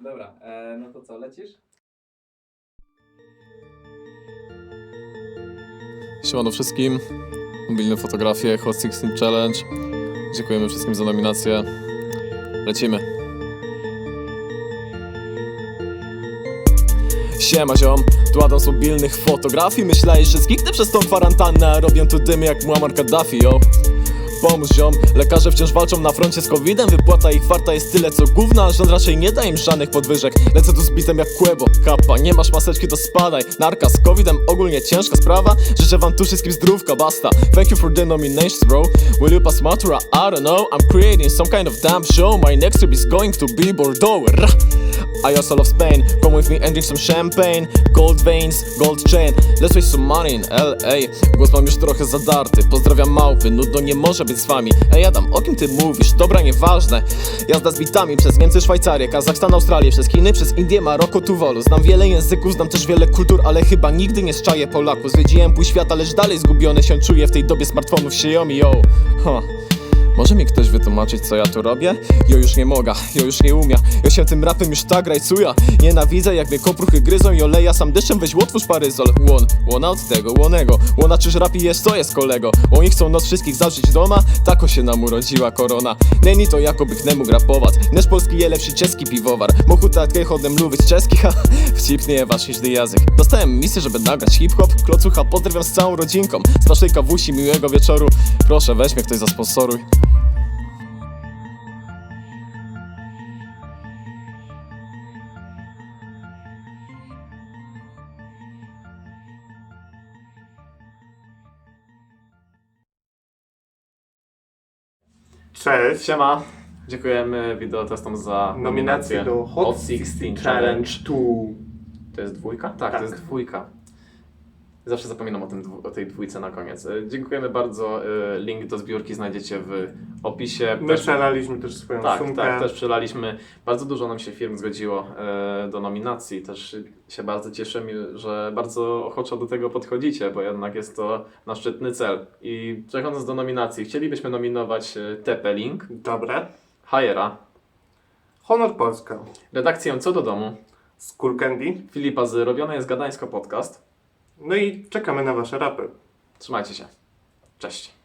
Dobra, e, no to co, lecisz? Siemano wszystkim. Mobilne fotografie, Hot 16 Challenge. Dziękujemy wszystkim za nominację. Lecimy. Siema ziom, Adam z mobilnych fotografii Myślałeś, że zniknę przez tą kwarantannę Robię tu dymy jak Muammar Gaddafi, yo Pomóż ziom, lekarze wciąż walczą na froncie z covidem. Wypłata ich warta jest tyle co gówna Rząd raczej nie da im żadnych podwyżek. Lecę tu z bitem jak kłebo, kapa. Nie masz maseczki to spadaj. Narka z covidem ogólnie ciężka sprawa. Życzę wam tu wszystkim zdrówka, basta. Thank you for the nominations bro. Will you pass Matura? I don't know. I'm creating some kind of damn show. My next trip is going to be Bordeaux. Rah. I also love Spain. Come with me and drink some champagne. Gold veins, gold chain. Let's waste some money in LA. Głos mam już trochę zadarty. Pozdrawiam małpy, nudno nie może być z wami. Ej Adam, o kim ty mówisz? Dobra, nieważne. Jazda z bitami przez Niemcy, Szwajcarię, Kazachstan, Australię, przez Chiny, przez Indię, Maroko, Tuwalu. Znam wiele języków, znam też wiele kultur, ale chyba nigdy nie zczaję Polaków. Zwiedziłem pół świata, lecz dalej zgubiony się czuję w tej dobie smartfonów Xiaomi, yo. Huh. Może mi ktoś wytłumaczyć, co ja tu robię? Jo już nie mogę, jo już nie umia Jo się tym rapem już tak rajcuja Nienawidzę jak mnie kopruchy gryzą Jo leja sam deszczem, weź otwórz paryzol Łon, łona od tego, łonego. Łona czyż rapi jest, co jest kolego? Oni chcą nas wszystkich zawrzeć doma. Tako się nam urodziła korona. Neni to jakoby knemu grapować Nasz polski je lepszy czeski piwowar. Mochu takie chodem lubić czeski Ha, wcipnie wasz jeźdy język. Dostałem misję, żeby nagrać hip-hop. Klocucha pozdrawiam z całą rodzinką. Z waszej kawusi miłego wieczoru. Proszę weź mnie ktoś zasponsoruj Cześć. Siema, dziękujemy wideotestom za Nominację do Hot 16 Challenge 2. To jest dwójka? Tak, Tak. to jest dwójka. Zawsze zapominam o, tym, o tej dwójce na koniec. E, Dziękujemy bardzo. e, Link do zbiórki znajdziecie w opisie. My Też- przelaliśmy też swoją tak, sumkę. tak, też przelaliśmy. Bardzo dużo nam się firm zgodziło e, do nominacji. Też się bardzo cieszymy, że bardzo ochoczo do tego podchodzicie, bo jednak jest to nasz szczytny cel. I przechodząc do nominacji, chcielibyśmy nominować e, TP Link, Dobre. Hajera, Honor Polska. redakcję Co do domu, School Candy. Filipa z Robione jest Gadańsko Podcast. No i czekamy na Wasze rapy. Trzymajcie się. Cześć.